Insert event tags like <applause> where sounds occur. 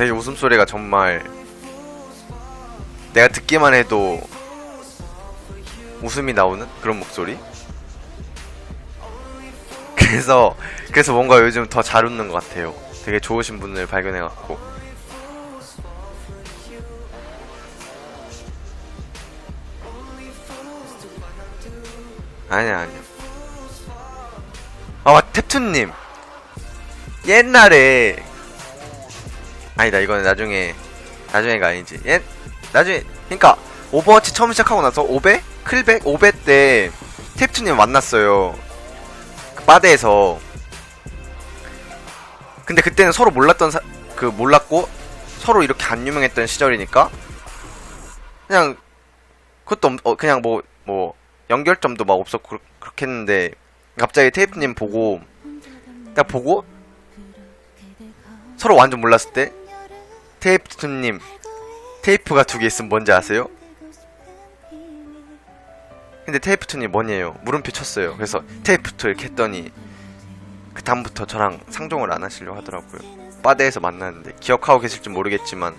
되게 웃음소리가 정말 내가 듣기만 해도 웃음이 나오는 그런 목소리? <laughs> 그래서 그래서 뭔가 요즘 더 잘 웃는 것 같아요. 되게 좋으신 분을 발견해갖고 아니야 아니야. 아 탭투님 옛날에 아니다 이거는 나중에 나중에가 아니지. 옛 나중에 그니까 오버워치 처음 시작하고 나서 5배? 클백? 5배 때 탭투님 만났어요. 그 바데에서. 근데 그때는 서로 몰랐던 사, 그 몰랐고 서로 이렇게 안 유명했던 시절이니까. 그냥 그것도 없- 어, 그냥 뭐뭐 연결점도 막 없었고 그렇- 그렇게 했는데 갑자기 테이프님 보고 딱 보고 서로 완전 몰랐을 때 테이프님 테이프가 두 개 있으면 뭔지 아세요? 근데 테이프투님 뭐니에요? 물음표 쳤어요. 그래서 테이프투 이렇게 했더니 그 다음부터 저랑 상종을 안 하시려고 하더라고요. 바데에서 만났는데 기억하고 계실지 모르겠지만